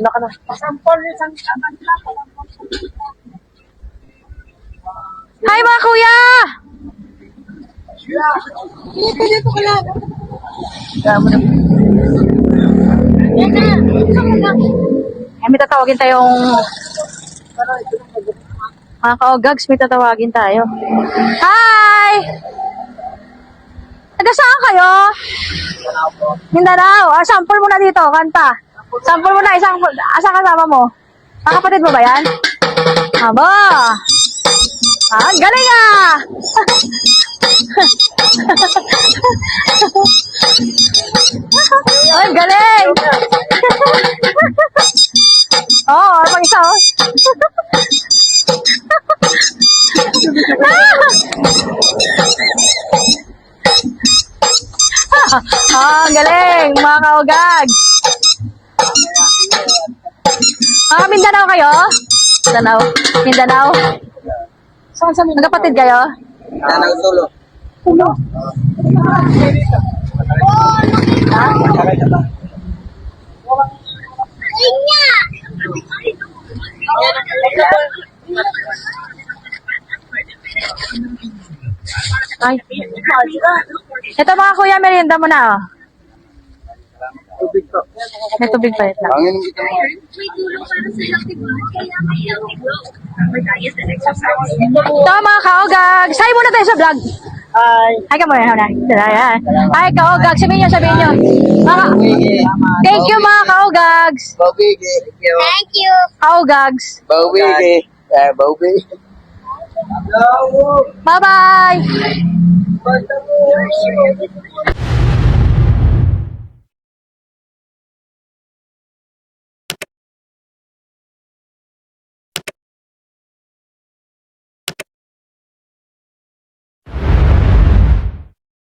Wala ka na. Hi mga kuya! Ay, may tatawagin tayong... Mga kaogags, may tatawagin tayo. Hi! Saan kayo? Mindanao. Ah, sample mo na dito, kanta. Sample mo na, isang... Asa kasama mo? Ah, kapatid mo ba yan? Aba! Ah, galing ah! Ay, galing! Oo, oh, pang isa oh. ah, ang galing, mga kaugag. Ah, Mindanao kayo? Mindanao. Mindanao. Saan sa Magkapatid kayo? Nanang tulo. Ay. Ito mga kuya, merienda mo na oh. Tubig to. May tubig pa ito. Ang inom exercise. Ito mga kaogag. Say muna tayo sa vlog. Ay. Hi ka muna. Hi, Ayan. Hi kaogag. Sabihin nyo, sabihin nyo. Mga, thank you mga kaogags. Thank you. Kaogags. Bawigi. Eh, bawigi. Bye-bye.